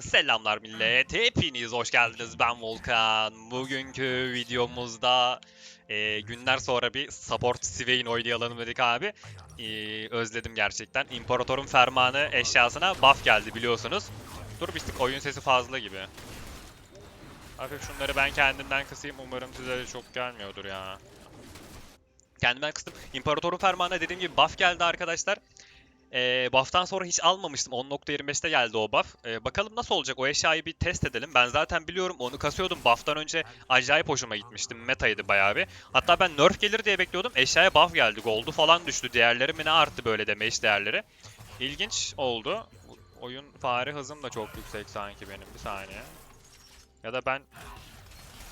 Selamlar millet, hepiniz hoş geldiniz. Ben Volkan. Bugünkü videomuzda e, günler sonra bir support Swain oynayalım dedik abi. E, özledim gerçekten. İmparatorun fermanı eşyasına buff geldi biliyorsunuz. Dur bir tık oyun sesi fazla gibi. Hafif şunları ben kendimden kısayım. Umarım size de çok gelmiyordur ya. Kendimden kıstım. İmparatorun fermanına dediğim gibi buff geldi arkadaşlar. Ee, buff'tan sonra hiç almamıştım. 10.25'te geldi o buff. Ee, bakalım nasıl olacak o eşyayı bir test edelim. Ben zaten biliyorum onu kasıyordum. Buff'tan önce acayip hoşuma gitmişti. Metaydı bayağı bir. Hatta ben nerf gelir diye bekliyordum. Eşyaya buff geldi. Gold'u falan düştü. Değerleri mi ne arttı böyle damage değerleri. İlginç oldu. Oyun fare hızım da çok yüksek sanki benim. Bir saniye. Ya da ben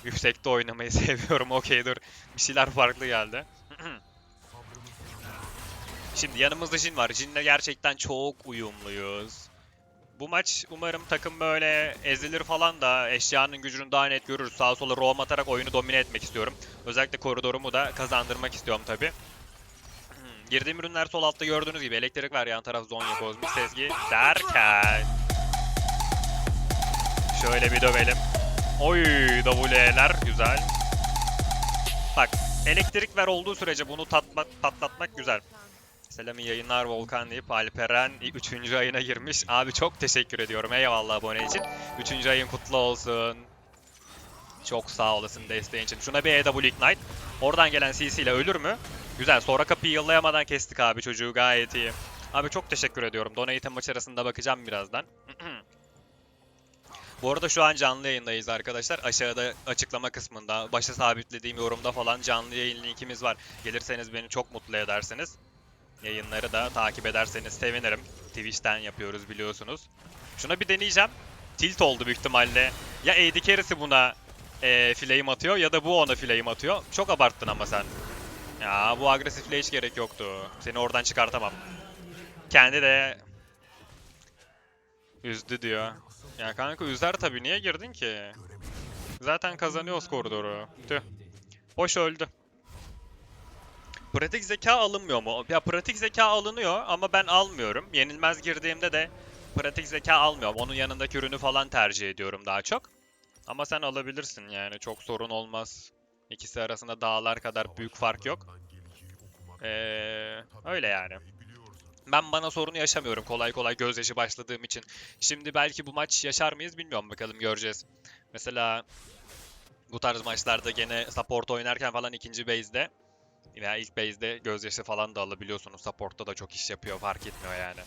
yüksekte oynamayı seviyorum. Okey dur. Bir şeyler farklı geldi. Şimdi yanımızda Jin var. Jin'le gerçekten çok uyumluyuz. Bu maç umarım takım böyle ezilir falan da eşyanın gücünü daha net görürüz. Sağa sola roam atarak oyunu domine etmek istiyorum. Özellikle koridorumu da kazandırmak istiyorum tabi. Girdiğim ürünler sol altta gördüğünüz gibi elektrik var yan taraf Zonya Kozmik Sezgi derken. Şöyle bir dövelim. Oy W'ler güzel. Bak elektrik ver olduğu sürece bunu tatma, patlatmak güzel. Selam yayınlar Volkan deyip Alperen 3. ayına girmiş. Abi çok teşekkür ediyorum. Eyvallah abone için. 3. ayın kutlu olsun. Çok sağ olasın desteğin için. Şuna bir EW Ignite. Oradan gelen CC ile ölür mü? Güzel. Sonra kapıyı yıllayamadan kestik abi çocuğu. Gayet iyi. Abi çok teşekkür ediyorum. Donate maç arasında bakacağım birazdan. Bu arada şu an canlı yayındayız arkadaşlar. Aşağıda açıklama kısmında, başa sabitlediğim yorumda falan canlı yayın linkimiz var. Gelirseniz beni çok mutlu edersiniz. Yayınları da takip ederseniz sevinirim. Twitch'ten yapıyoruz biliyorsunuz. Şuna bir deneyeceğim. Tilt oldu büyük ihtimalle. Ya AD carry'si buna e, flame atıyor ya da bu ona flame atıyor. Çok abarttın ama sen. Ya bu agresifliğe hiç gerek yoktu. Seni oradan çıkartamam. Kendi de üzdü diyor. Ya kanka üzer tabii niye girdin ki? Zaten kazanıyoruz koridoru. Tüh. Boş öldü. Pratik zeka alınmıyor mu? Ya pratik zeka alınıyor ama ben almıyorum. Yenilmez girdiğimde de pratik zeka almıyorum. Onun yanındaki ürünü falan tercih ediyorum daha çok. Ama sen alabilirsin yani çok sorun olmaz. İkisi arasında dağlar kadar büyük fark yok. Ee, öyle yani. Ben bana sorunu yaşamıyorum kolay kolay gözyaşı başladığım için. Şimdi belki bu maç yaşar mıyız bilmiyorum bakalım göreceğiz. Mesela bu tarz maçlarda gene support oynarken falan ikinci base'de veya ilk base'de gözyaşı falan da alabiliyorsunuz. Support'ta da çok iş yapıyor fark etmiyor yani.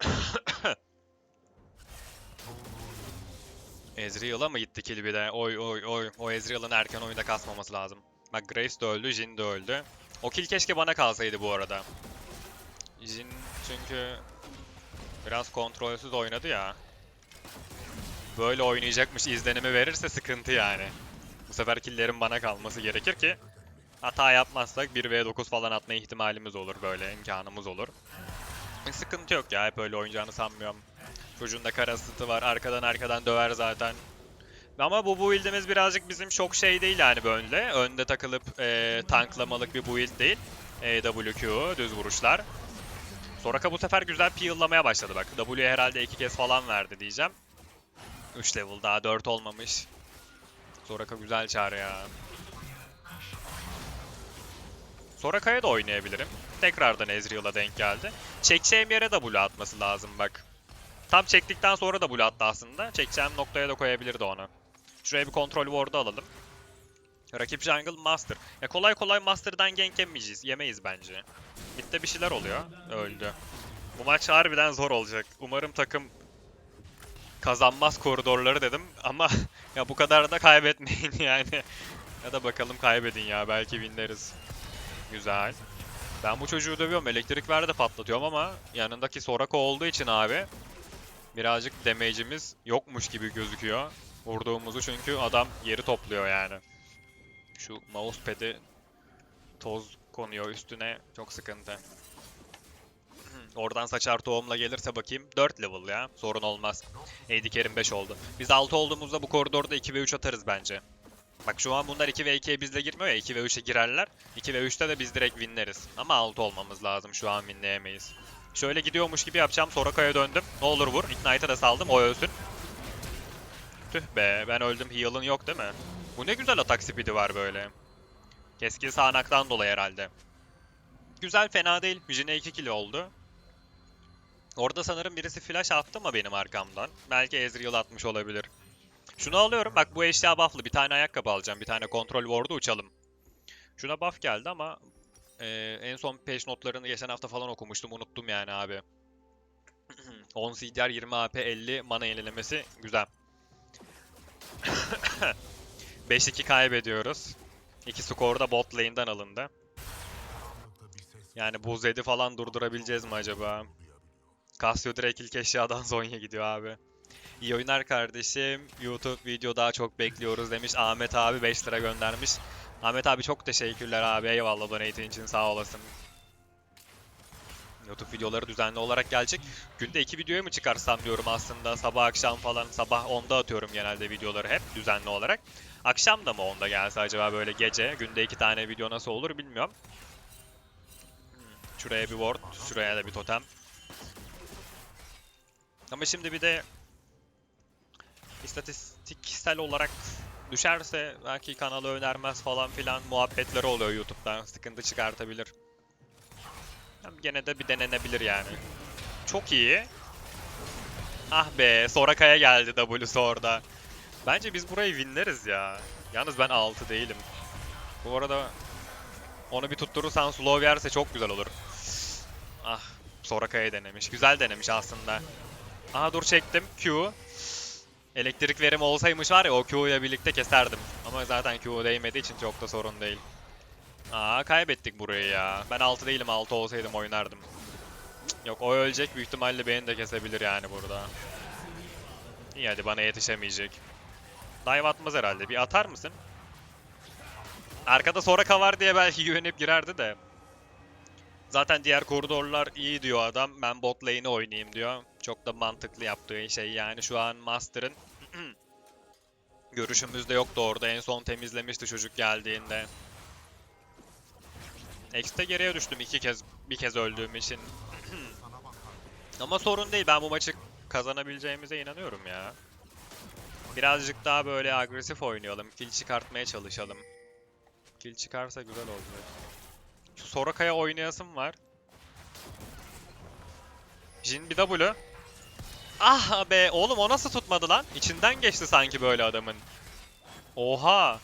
Ezreal'a mı gitti kill bir de? Oy oy oy. O Ezreal'ın erken oyunda kasmaması lazım. Bak Grace de öldü, Jhin de öldü. O kill keşke bana kalsaydı bu arada. Jhin çünkü biraz kontrolsüz oynadı ya. Böyle oynayacakmış izlenimi verirse sıkıntı yani. Bu sefer killerin bana kalması gerekir ki hata yapmazsak 1v9 falan atma ihtimalimiz olur böyle imkanımız olur. E, sıkıntı yok ya hep öyle oynayacağını sanmıyorum. Çocuğun da karasıtı var arkadan arkadan döver zaten. Ama bu build'imiz birazcık bizim çok şey değil yani böyle. Önde takılıp e, tanklamalık bir build değil. EWQ düz vuruşlar. Soraka bu sefer güzel peel'lamaya başladı bak. W herhalde iki kez falan verdi diyeceğim. 3 level daha 4 olmamış. Soraka güzel çağrı ya. Soraka'ya da oynayabilirim. Tekrardan Ezreal'a denk geldi. Çekeceğim yere W atması lazım bak. Tam çektikten sonra da W attı aslında. Çekeceğim noktaya da koyabilirdi onu. Şuraya bir kontrol ward'u alalım. Rakip jungle master. Ya kolay kolay master'dan gank yemeyeceğiz. Yemeyiz bence. Mid'de bir şeyler oluyor. Öldü. Bu maç harbiden zor olacak. Umarım takım kazanmaz koridorları dedim ama ya bu kadar da kaybetmeyin yani. Ya da bakalım kaybedin ya belki winleriz. Güzel. Ben bu çocuğu dövüyorum. Elektrik ver de patlatıyorum ama yanındaki Soraka olduğu için abi birazcık damage'imiz yokmuş gibi gözüküyor. Vurduğumuzu çünkü adam yeri topluyor yani. Şu mousepad'i toz konuyor üstüne. Çok sıkıntı. Oradan saçar tohumla gelirse bakayım. 4 level ya. Sorun olmaz. AD carry'm 5 oldu. Biz 6 olduğumuzda bu koridorda 2 ve 3 atarız bence. Bak şu an bunlar 2 ve 2'ye bizle girmiyor ya 2 ve 3'e girerler. 2 ve 3'te de biz direkt winleriz. Ama 6 olmamız lazım şu an winleyemeyiz. Şöyle gidiyormuş gibi yapacağım. Soraka'ya döndüm. Ne olur vur. Ignite'a da saldım. O ölsün. Tüh be. Ben öldüm. Heal'ın yok değil mi? Bu ne güzel atak speed'i var böyle. Keskin sağanaktan dolayı herhalde. Güzel fena değil. Jine 2 kilo oldu. Orada sanırım birisi flash attı ama benim arkamdan. Belki Ezreal atmış olabilir. Şunu alıyorum. Bak bu eşya buff'lı. Bir tane ayakkabı alacağım. Bir tane kontrol ward'u uçalım. Şuna buff geldi ama e, en son page notlarını geçen hafta falan okumuştum. Unuttum yani abi. 10 CDR 20 AP 50 mana yenilemesi güzel. 5-2 kaybediyoruz. İki skor da bot lane'den alındı. Yani bu Zed'i falan durdurabileceğiz mi acaba? Casio direkt ilk eşyadan Zonya gidiyor abi. İyi oyunlar kardeşim. YouTube video daha çok bekliyoruz demiş. Ahmet abi 5 lira göndermiş. Ahmet abi çok teşekkürler abi. Eyvallah donate'in için sağ olasın. YouTube videoları düzenli olarak gelecek. Günde iki videoya mı çıkarsam diyorum aslında. Sabah akşam falan. Sabah 10'da atıyorum genelde videoları hep düzenli olarak. Akşam da mı 10'da gelse acaba böyle gece? Günde iki tane video nasıl olur bilmiyorum. Hmm, Şuraya bir ward, şuraya da bir totem. Ama şimdi bir de istatistiksel olarak düşerse belki kanalı önermez falan filan muhabbetleri oluyor YouTube'dan. Sıkıntı çıkartabilir. Ama gene de bir denenebilir yani. Çok iyi. Ah be, Soraka'ya geldi W'su orada. Bence biz burayı winleriz ya. Yalnız ben 6 değilim. Bu arada onu bir tutturursan slow yerse çok güzel olur. Ah, Soraka'ya denemiş. Güzel denemiş aslında. Aha dur çektim. Q. Elektrik verimi olsaymış var ya o Q ile birlikte keserdim. Ama zaten Q değmediği için çok da sorun değil. Aa kaybettik burayı ya. Ben 6 değilim 6 olsaydım oynardım. Yok o ölecek büyük ihtimalle beni de kesebilir yani burada. İyi hadi bana yetişemeyecek. Dive atmaz herhalde. Bir atar mısın? Arkada Soraka var diye belki güvenip girerdi de. Zaten diğer koridorlar iyi diyor adam. Ben bot lane'i oynayayım diyor. Çok da mantıklı yaptığı şey yani şu an Master'ın görüşümüzde yoktu orada. En son temizlemişti çocuk geldiğinde. X'te geriye düştüm iki kez bir kez öldüğüm için. Ama sorun değil. Ben bu maçı kazanabileceğimize inanıyorum ya. Birazcık daha böyle agresif oynayalım. Kill çıkartmaya çalışalım. Kill çıkarsa güzel olacak. Soraka'ya oynayasım var. Jin bir W. Ah be oğlum o nasıl tutmadı lan? İçinden geçti sanki böyle adamın. Oha.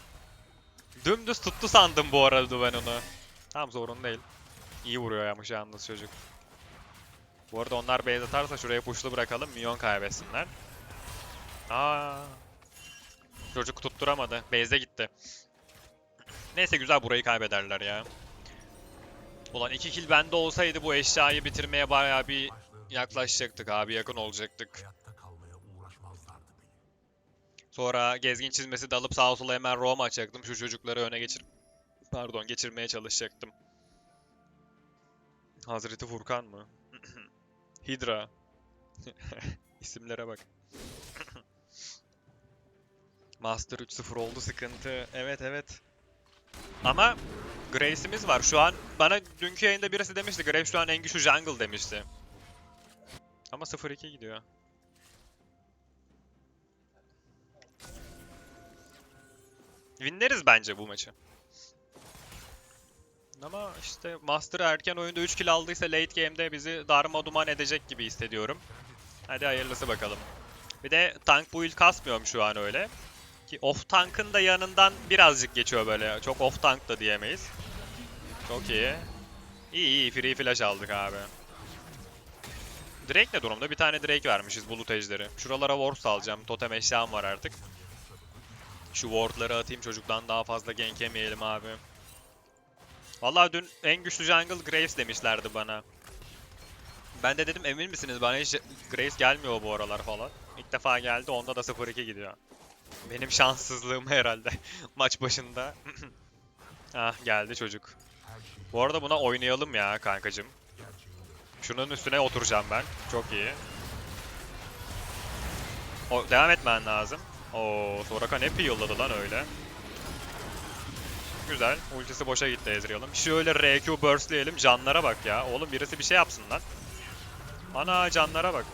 Dümdüz tuttu sandım bu arada ben onu. Tamam sorun değil. İyi vuruyor yalnız yalnız çocuk. Bu arada onlar base atarsa şuraya pushlu bırakalım. Minyon kaybetsinler. Aa. Çocuk tutturamadı. Base'e gitti. Neyse güzel burayı kaybederler ya. Ulan iki kill bende olsaydı bu eşyayı bitirmeye bayağı bir yaklaşacaktık abi. Yakın olacaktık. Sonra gezgin çizmesi de alıp sağa sola hemen roam açacaktım. Şu çocukları öne geçir... Pardon geçirmeye çalışacaktım. Hazreti Furkan mı? Hydra. İsimlere bak. Master 3-0 oldu sıkıntı. Evet evet. Ama Grace'imiz var. Şu an bana dünkü yayında birisi demişti. Grace şu an en güçlü jungle demişti. Ama 0-2 gidiyor. Winleriz bence bu maçı. Ama işte Master erken oyunda 3 kill aldıysa late game'de bizi darma duman edecek gibi hissediyorum. Hadi hayırlısı bakalım. Bir de tank build kasmıyorum şu an öyle. Ki off tank'ın da yanından birazcık geçiyor böyle. Çok off tank da diyemeyiz. Çok iyi. İyi iyi free flash aldık abi. Drake ne durumda? Bir tane Drake vermişiz bulut ejderi. Şuralara ward alacağım. Totem eşyam var artık. Şu wardları atayım çocuktan daha fazla gank yemeyelim abi. Vallahi dün en güçlü jungle Graves demişlerdi bana. Ben de dedim emin misiniz bana hiç Graves gelmiyor bu aralar falan. İlk defa geldi onda da 0-2 gidiyor. Benim şanssızlığım herhalde maç başında. ah geldi çocuk. Bu arada buna oynayalım ya kankacım. Şunun üstüne oturacağım ben. Çok iyi. O, devam etmen lazım. Oo, Soraka ne yolladı lan öyle. Güzel. Ultisi boşa gitti Ezreal'ın. Şöyle RQ burstleyelim. Canlara bak ya. Oğlum birisi bir şey yapsın lan. Ana canlara bak.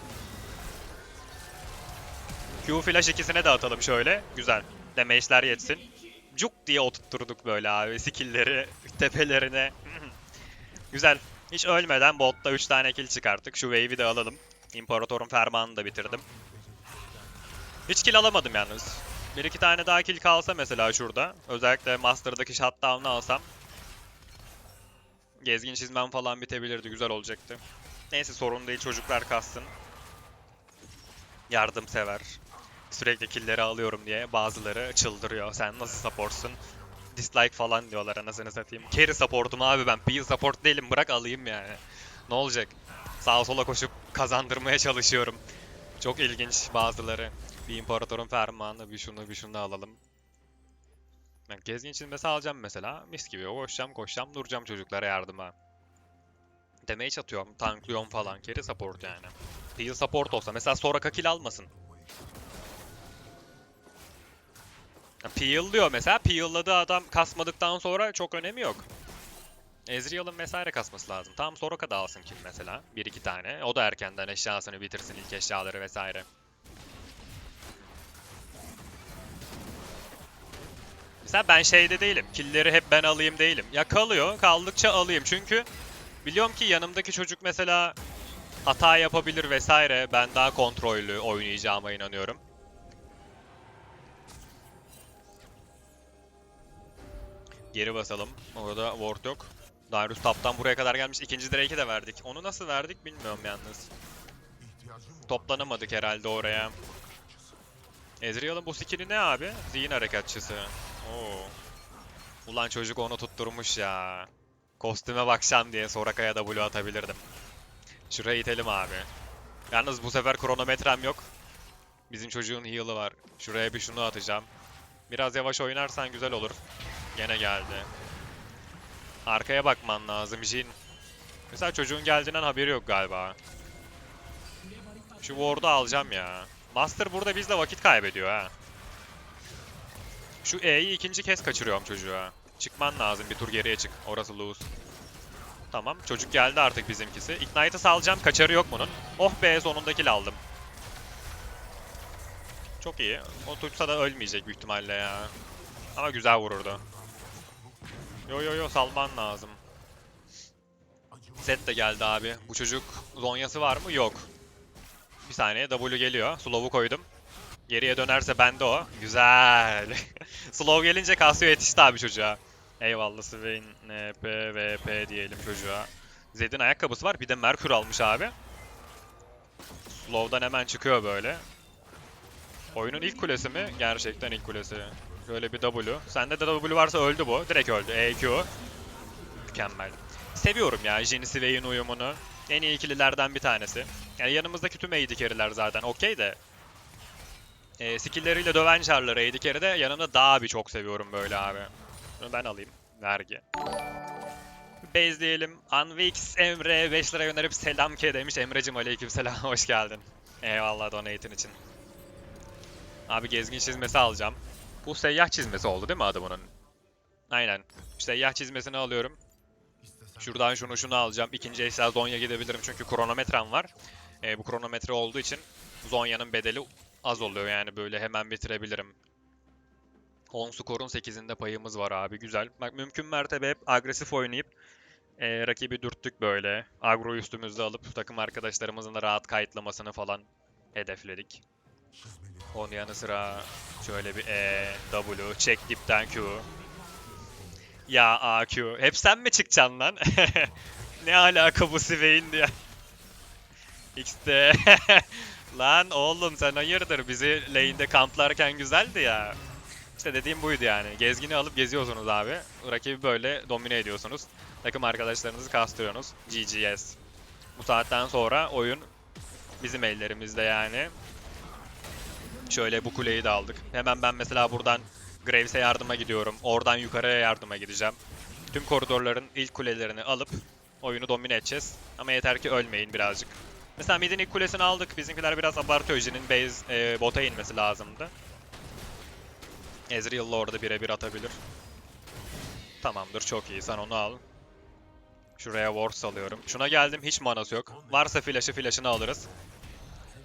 Q flash ikisine de atalım şöyle. Güzel. Damage'ler yetsin. Cuk diye oturtturduk böyle abi skill'leri tepelerine. Güzel. Hiç ölmeden botta 3 tane kill çıkarttık. Şu wave'i de alalım. İmparatorun fermanını da bitirdim. Hiç kill alamadım yalnız. Bir iki tane daha kill kalsa mesela şurada. Özellikle Master'daki shutdown'ı alsam. Gezgin çizmem falan bitebilirdi. Güzel olacaktı. Neyse sorun değil çocuklar kastın. Yardımsever. Sürekli killleri alıyorum diye bazıları çıldırıyor. Sen nasıl supportsun? Dislike falan diyorlar anasını satayım. Carry supportum abi ben. Peel support değilim bırak alayım yani. Ne olacak? Sağa sola koşup kazandırmaya çalışıyorum. Çok ilginç bazıları. Bir imparatorun fermanı, bir şunu bir şunu alalım. Ben gezgin çizmesi alacağım mesela. Mis gibi koşacağım koşacağım duracağım çocuklara yardıma. Damage atıyorum, tanklıyorum falan. Carry support yani. Heal support olsa mesela Soraka kill almasın. Peel diyor mesela. Peel'ladığı adam kasmadıktan sonra çok önemi yok. Ezreal'ın vesaire kasması lazım. Tam Soraka da alsın kill mesela. Bir iki tane. O da erkenden eşyasını bitirsin ilk eşyaları vesaire. Mesela ben şeyde değilim. Killleri hep ben alayım değilim. Ya kalıyor. Kaldıkça alayım. Çünkü biliyorum ki yanımdaki çocuk mesela hata yapabilir vesaire. Ben daha kontrollü oynayacağıma inanıyorum. Geri basalım. Orada ward yok. Darius taptan buraya kadar gelmiş. İkinci Drake'i de verdik. Onu nasıl verdik bilmiyorum yalnız. Toplanamadık herhalde oraya. Ezreal'ın bu skill'i ne abi? Zihin harekatçısı. Oo. Ulan çocuk onu tutturmuş ya. Kostüme bakacağım diye Soraka'ya W atabilirdim. Şuraya itelim abi. Yalnız bu sefer kronometrem yok. Bizim çocuğun heal'ı var. Şuraya bir şunu atacağım. Biraz yavaş oynarsan güzel olur. Gene geldi. Arkaya bakman lazım Jin. Mesela çocuğun geldiğinden haberi yok galiba. Şu ward'u alacağım ya. Master burada bizle vakit kaybediyor ha. Şu E'yi ikinci kez kaçırıyorum çocuğa. Çıkman lazım bir tur geriye çık. Orası lose. Tamam çocuk geldi artık bizimkisi. Ignite'ı salacağım kaçarı yok bunun. Oh be sonunda kill aldım. Çok iyi. O tutsa da ölmeyecek büyük ihtimalle ya. Ama güzel vururdu. Yo yo yo salman lazım. Set de geldi abi. Bu çocuk zonyası var mı? Yok. Bir saniye W geliyor. Slow'u koydum. Geriye dönerse bende o. Güzel. Slow gelince kasıyor yetişti abi çocuğa. Eyvallah Swain, NP, VP diyelim çocuğa. Zed'in ayakkabısı var. Bir de Merkür almış abi. Slow'dan hemen çıkıyor böyle. Oyunun ilk kulesi mi? Gerçekten ilk kulesi. Şöyle bir W. Sende de W varsa öldü bu. Direkt öldü. EQ. Mükemmel. Seviyorum ya Jin Sway'in uyumunu. En iyi ikililerden bir tanesi. Yani yanımızdaki tüm AD carry'ler zaten okey de. E, skill'leriyle döven çarları AD carry'de yanımda daha bir çok seviyorum böyle abi. Bunu ben alayım. Vergi. Base diyelim. Anvix Emre 5 lira gönderip selam ke demiş. Emre'cim aleykümselam hoş geldin. Eyvallah donate'in için. Abi gezgin çizmesi alacağım. Bu seyyah çizmesi oldu değil mi adı bunun? Aynen. Seyyah çizmesini alıyorum. Şuradan şunu şunu alacağım. İkinci eşya Zonya gidebilirim çünkü kronometrem var. Ee, bu kronometre olduğu için Zonya'nın bedeli az oluyor yani böyle hemen bitirebilirim. 10 skorun 8'inde payımız var abi güzel. Bak mümkün mertebe hep agresif oynayıp e, rakibi dürttük böyle. Agro üstümüzde alıp takım arkadaşlarımızın da rahat kayıtlamasını falan hedefledik. Onun yanı sıra şöyle bir E, W, çek dipten Q. Ya AQ. Hep sen mi çıkacaksın lan? ne alaka bu Swain diye. X'de. lan oğlum sen hayırdır bizi lane'de kamplarken güzeldi ya. İşte dediğim buydu yani. Gezgini alıp geziyorsunuz abi. Rakibi böyle domine ediyorsunuz. Takım arkadaşlarınızı kastırıyorsunuz. GGS. Bu saatten sonra oyun bizim ellerimizde yani. Şöyle bu kuleyi de aldık. Hemen ben mesela buradan Graves'e yardıma gidiyorum. Oradan yukarıya yardıma gideceğim. Tüm koridorların ilk kulelerini alıp oyunu domine edeceğiz. Ama yeter ki ölmeyin birazcık. Mesela midin ilk kulesini aldık. Bizimkiler biraz abartıyor. Jin'in base e, bota inmesi lazımdı. Ezreal'la orada birebir atabilir. Tamamdır çok iyi. Sen onu al. Şuraya ward salıyorum. Şuna geldim hiç manası yok. Varsa flash'ı flash'ını alırız.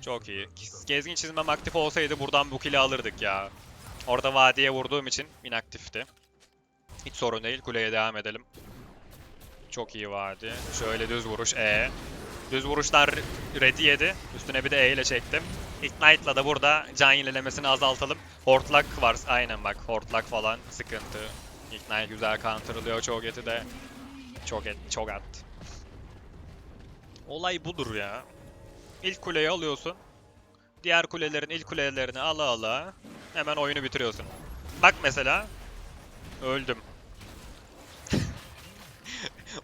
Çok iyi. Gezgin çizmem aktif olsaydı buradan bu kill'i alırdık ya. Orada vadiye vurduğum için inaktifti. Hiç sorun değil. Kuleye devam edelim. Çok iyi vadi. Şöyle düz vuruş E. Düz vuruşlar ready yedi. Üstüne bir de E ile çektim. Ignite'la da burada can yenilemesini azaltalım. Hortlak var. Aynen bak. Hortlak falan sıkıntı. Ignite güzel counterlıyor. Çok eti de. Çok et, çok at. Olay budur ya. İlk kuleyi alıyorsun. Diğer kulelerin ilk kulelerini ala ala hemen oyunu bitiriyorsun. Bak mesela öldüm.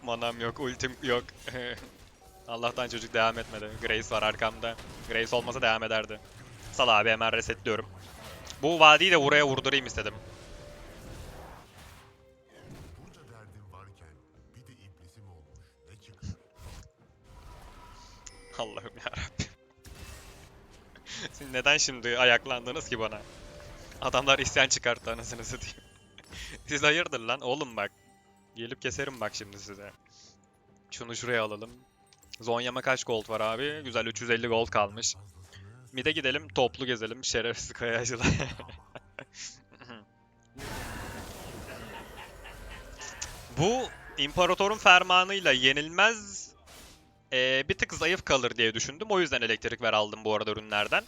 Manam yok, ultim yok. Allah'tan çocuk devam etmedi. Grace var arkamda. Grace olmasa devam ederdi. Sal abi hemen resetliyorum. Bu vadiyi de buraya vurdurayım istedim. Allah'ım yarabbim. Neden şimdi ayaklandınız ki bana? Adamlar isyan çıkarttı anasını satayım. Siz hayırdır lan oğlum bak. Gelip keserim bak şimdi size. Şunu şuraya alalım. Zonya'ma kaç gold var abi? Güzel 350 gold kalmış. Mid'e gidelim toplu gezelim şerefsiz kayacılar. Bu imparatorun fermanıyla yenilmez ee, bir tık zayıf kalır diye düşündüm. O yüzden elektrik ver aldım bu arada ürünlerden.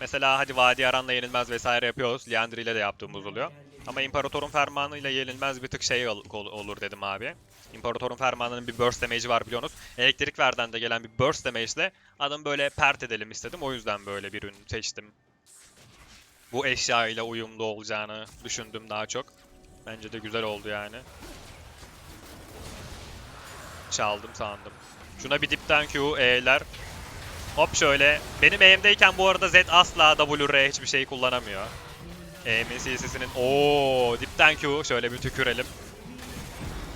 Mesela hadi Vadi Aran'la yenilmez vesaire yapıyoruz. Liandry ile de yaptığımız oluyor. Ama İmparator'un fermanıyla yenilmez bir tık şey ol- ol- olur dedim abi. İmparator'un fermanının bir burst damage'i var biliyorsunuz. Elektrik verden de gelen bir burst damage ile adamı böyle pert edelim istedim. O yüzden böyle bir ürün seçtim. Bu eşya ile uyumlu olacağını düşündüm daha çok. Bence de güzel oldu yani. Çaldım sandım. Şuna bir dipten Q, E'ler. Hop şöyle. Benim E'mdeyken bu arada Z asla W, R hiçbir şey kullanamıyor. E'min CC'sinin... Oo, dipten Q. Şöyle bir tükürelim.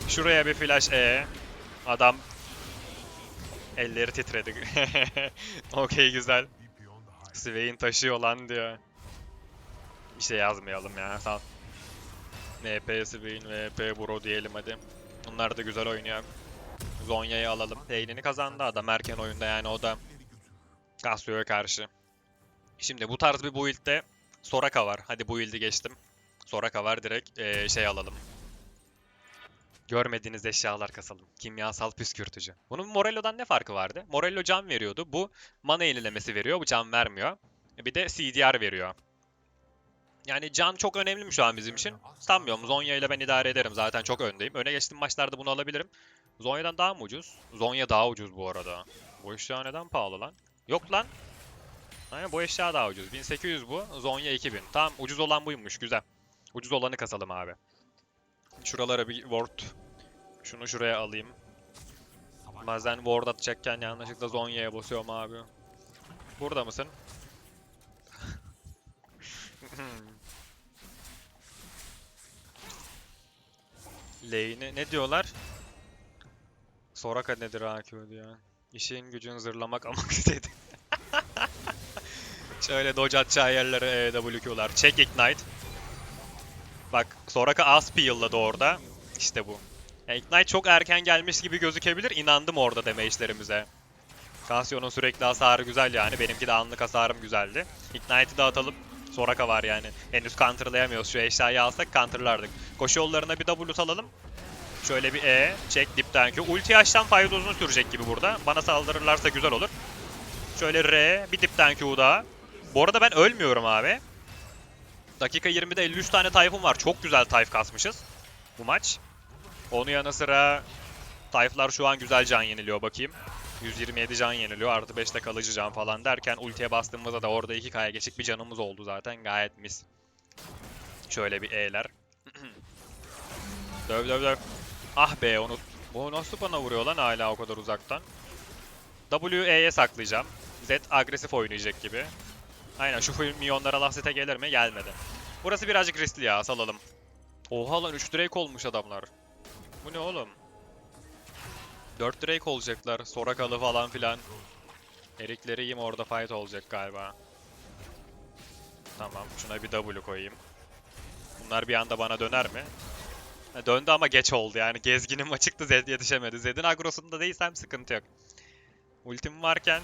Şuraya bir flash E. Adam... Elleri titredi. Okey güzel. Swain taşıyor lan diyor. Bir şey yazmayalım ya. Sağ NP Swain, VP Bro diyelim hadi. Bunlar da güzel oynuyor. Zonya'yı alalım. Lane'ini kazandı adam erken oyunda yani o da Casio'ya karşı. Şimdi bu tarz bir build'de Soraka var. Hadi bu build'i geçtim. Soraka var direkt eee, şey alalım. Görmediğiniz eşyalar kasalım. Kimyasal püskürtücü. Bunun Morello'dan ne farkı vardı? Morello can veriyordu. Bu mana yenilemesi veriyor. Bu can vermiyor. Bir de CDR veriyor. Yani can çok önemli mi şu an bizim için? Sanmıyorum. Zonya ile ben idare ederim. Zaten çok öndeyim. Öne geçtiğim maçlarda bunu alabilirim. Zonya'dan daha mı ucuz? Zonya daha ucuz bu arada. Bu eşya neden pahalı lan? Yok lan. Aynen bu eşya daha ucuz. 1800 bu. Zonya 2000. Tamam ucuz olan buymuş. Güzel. Ucuz olanı kasalım abi. Şuralara bir ward. Şunu şuraya alayım. Bazen ward atacakken yanlışlıkla Zonya'ya basıyorum abi. Burada mısın? Lane'i ne diyorlar? Soraka nedir AQ diyor. İşin gücün zırlamak amak istedi. Şöyle dodge atacağı yerlere EWQ'lar. Check Ignite. Bak Soraka az peel'ladı orada. İşte bu. Ya Ignite çok erken gelmiş gibi gözükebilir. İnandım orada damage'lerimize. Casio'nun sürekli hasarı güzel yani. Benimki de anlık hasarım güzeldi. Ignite'i de atalım. Soraka var yani. Henüz counterlayamıyoruz. Şu eşyayı alsak counterlardık. Koşu yollarına bir W salalım. Şöyle bir E, çek dipten Q. Ulti açtan fayda uzun sürecek gibi burada. Bana saldırırlarsa güzel olur. Şöyle R, bir dipten Q daha. Bu arada ben ölmüyorum abi. Dakika 20'de 53 tane tayfun var. Çok güzel tayf kasmışız bu maç. Onun yanı sıra tayflar şu an güzel can yeniliyor bakayım. 127 can yeniliyor. Artı 5'te kalıcı can falan derken ultiye bastığımızda da orada 2K'ya geçik bir canımız oldu zaten. Gayet mis. Şöyle bir E'ler. döv döv döv. Ah be onu... Bu nasıl bana vuruyor lan hala o kadar uzaktan? WE'ye saklayacağım. Z agresif oynayacak gibi. Aynen şu milyonlara laf gelir mi? Gelmedi. Burası birazcık riskli ya salalım. Oha lan 3 Drake olmuş adamlar. Bu ne oğlum? 4 Drake olacaklar. Sorakalı falan filan. Erikleri yiyeyim orada fight olacak galiba. Tamam şuna bir W koyayım. Bunlar bir anda bana döner mi? Döndü ama geç oldu yani. Gezginim açıktı Zed yetişemedi. Zed'in agrosunda değilsem sıkıntı yok. Ultim varken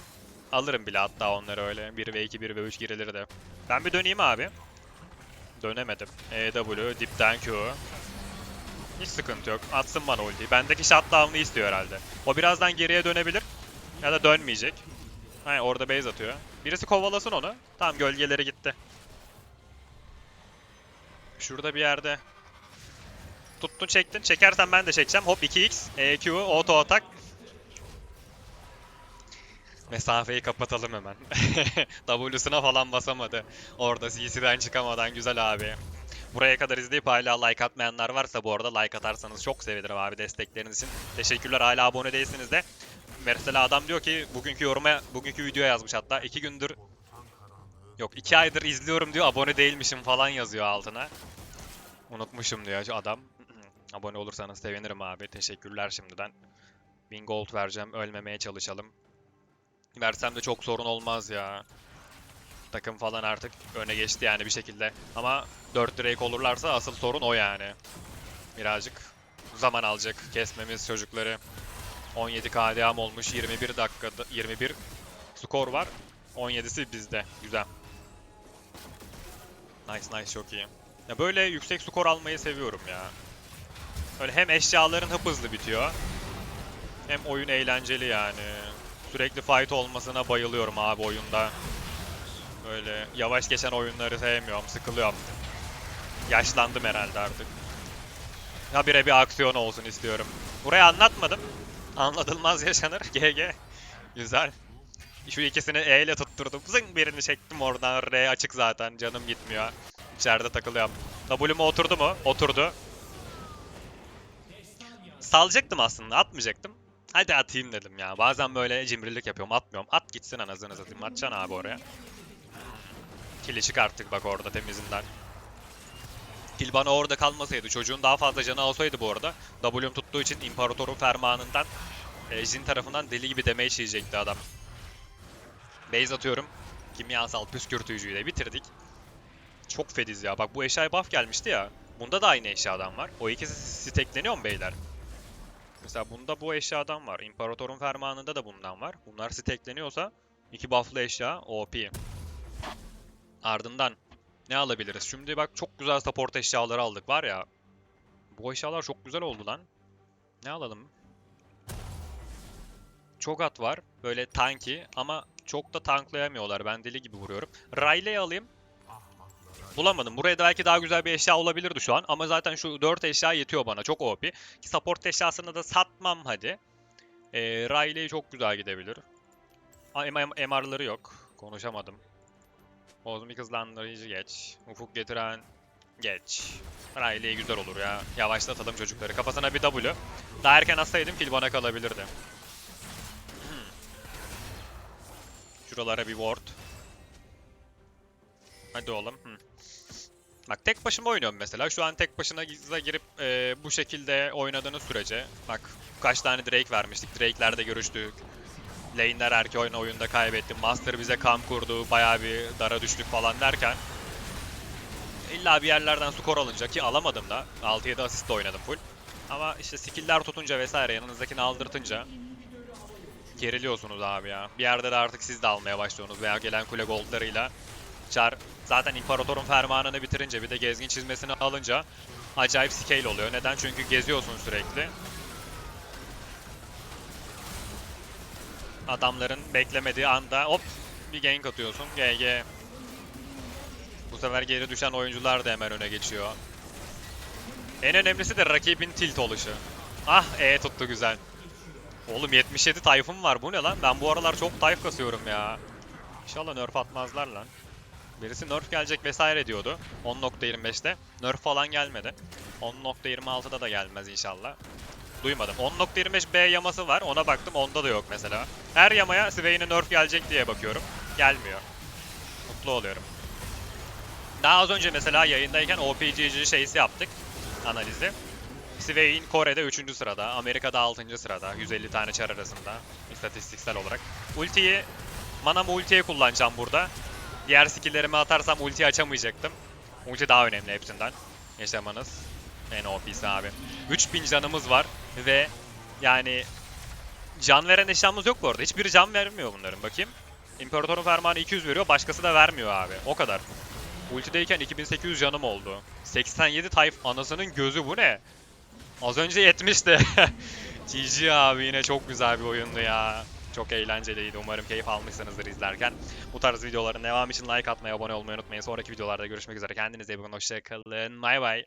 alırım bile hatta onları öyle. 1 ve 2, 1 ve 3 girilir de. Ben bir döneyim abi. Dönemedim. EW, dipten Q. Hiç sıkıntı yok. Atsın bana ultiyi. Bendeki shutdown'u istiyor herhalde. O birazdan geriye dönebilir. Ya da dönmeyecek. Hayır orada base atıyor. Birisi kovalasın onu. Tamam gölgeleri gitti. Şurada bir yerde. Tuttun çektin. Çekersen ben de çekeceğim. Hop 2x. EQ auto atak. Mesafeyi kapatalım hemen. W'suna falan basamadı. Orada CC'den çıkamadan güzel abi. Buraya kadar izleyip hala like atmayanlar varsa bu arada like atarsanız çok sevinirim abi destekleriniz için. Teşekkürler hala abone değilsiniz de. Mesela adam diyor ki bugünkü yoruma, bugünkü videoya yazmış hatta. iki gündür Yok iki aydır izliyorum diyor abone değilmişim falan yazıyor altına. Unutmuşum diyor adam. Abone olursanız sevinirim abi. Teşekkürler şimdiden. 1000 gold vereceğim. Ölmemeye çalışalım. Versem de çok sorun olmaz ya. Takım falan artık öne geçti yani bir şekilde. Ama 4 direk olurlarsa asıl sorun o yani. Birazcık zaman alacak kesmemiz çocukları. 17 KDA'm olmuş. 21 dakikada 21 skor var. 17'si bizde. Güzel. Nice nice çok iyi. Ya böyle yüksek skor almayı seviyorum ya. Öyle hem eşyaların hıp hızlı bitiyor. Hem oyun eğlenceli yani. Sürekli fight olmasına bayılıyorum abi oyunda. Böyle yavaş geçen oyunları sevmiyorum, sıkılıyorum. Yaşlandım herhalde artık. Ya bire bir aksiyon olsun istiyorum. Burayı anlatmadım. Anlatılmaz yaşanır. GG. Güzel. Şu ikisini E ile tutturdum. Zing birini çektim oradan. R açık zaten. Canım gitmiyor. İçeride takılıyorum. W'm oturdu mu? Oturdu. Salacaktım aslında. Atmayacaktım. Hadi atayım dedim ya. Bazen böyle cimrilik yapıyorum. Atmıyorum. At gitsin anasını satayım. Atacaksın abi oraya. Kili çıkarttık bak orada temizinden. Kill bana orada kalmasaydı, çocuğun daha fazla canı olsaydı bu arada, W'm tuttuğu için İmparator'un fermanından, e, tarafından deli gibi damage yiyecekti adam. Base atıyorum. Kimyasal püskürtücüyü de bitirdik. Çok fediz ya. Bak bu eşyaya buff gelmişti ya. Bunda da aynı eşyadan var. O ikisi stackleniyor mu beyler? Mesela bunda bu eşyadan var. İmparatorun fermanında da bundan var. Bunlar stackleniyorsa iki bufflı eşya OP. Ardından ne alabiliriz? Şimdi bak çok güzel support eşyaları aldık var ya. Bu eşyalar çok güzel oldu lan. Ne alalım? Çok at var. Böyle tanki ama çok da tanklayamıyorlar. Ben deli gibi vuruyorum. Riley alayım. Bulamadım. Buraya da belki daha güzel bir eşya olabilirdi şu an. Ama zaten şu 4 eşya yetiyor bana. Çok OP. Ki support eşyasını da satmam hadi. Ee, Riley çok güzel gidebilir. MR'ları yok. Konuşamadım. Kozmik hızlandırıcı geç. Ufuk getiren geç. Riley güzel olur ya. Yavaşlatalım çocukları. Kafasına bir W. Daha erken atsaydım kill bana kalabilirdi. Hmm. Şuralara bir ward. Hadi oğlum. Hı. Bak tek başıma oynuyorum mesela. Şu an tek başına girip e, bu şekilde oynadığınız sürece. Bak kaç tane Drake vermiştik. Drake'lerde görüştük. Lane'ler erke oyun oyunda kaybettim. Master bize kamp kurdu. Bayağı bir dara düştük falan derken. İlla bir yerlerden skor alınca ki alamadım da. 6-7 asist oynadım full. Ama işte skill'ler tutunca vesaire yanınızdakini aldırtınca geriliyorsunuz abi ya. Bir yerde de artık siz de almaya başlıyorsunuz veya gelen kule goldlarıyla. Char zaten imparatorun fermanını bitirince bir de gezgin çizmesini alınca acayip scale oluyor. Neden? Çünkü geziyorsun sürekli. Adamların beklemediği anda hop bir gank atıyorsun. GG. Bu sefer geri düşen oyuncular da hemen öne geçiyor. En önemlisi de rakibin tilt oluşu. Ah E tuttu güzel. Oğlum 77 tayfım var bu ne lan? Ben bu aralar çok tayf kasıyorum ya. İnşallah nerf atmazlar lan. Birisi nerf gelecek vesaire diyordu 10.25'te. Nerf falan gelmedi. 10.26'da da gelmez inşallah. Duymadım. 10.25 B yaması var. Ona baktım. Onda da yok mesela. Her yamaya Swain'e nerf gelecek diye bakıyorum. Gelmiyor. Mutlu oluyorum. Daha az önce mesela yayındayken OPGG şeysi yaptık. Analizi. Swain Kore'de 3. sırada, Amerika'da 6. sırada. 150 tane çar arasında istatistiksel olarak. Ultiyi, mana ultiye kullanacağım burada. Diğer skill'lerimi atarsam ulti açamayacaktım. Ulti daha önemli hepsinden. Yaşamanız. En OP'si abi. 3000 canımız var ve yani can veren eşyamız yok bu arada. Hiçbiri can vermiyor bunların bakayım. İmparatorun fermanı 200 veriyor, başkası da vermiyor abi. O kadar. Ultideyken 2800 canım oldu. 87 tayf anasının gözü bu ne? Az önce 70'ti. GG abi yine çok güzel bir oyundu ya. Çok eğlenceliydi. Umarım keyif almışsınızdır izlerken. Bu tarz videoların devamı için like atmayı, abone olmayı unutmayın. Sonraki videolarda görüşmek üzere. Kendinize iyi bakın. Hoşçakalın. Bay bay.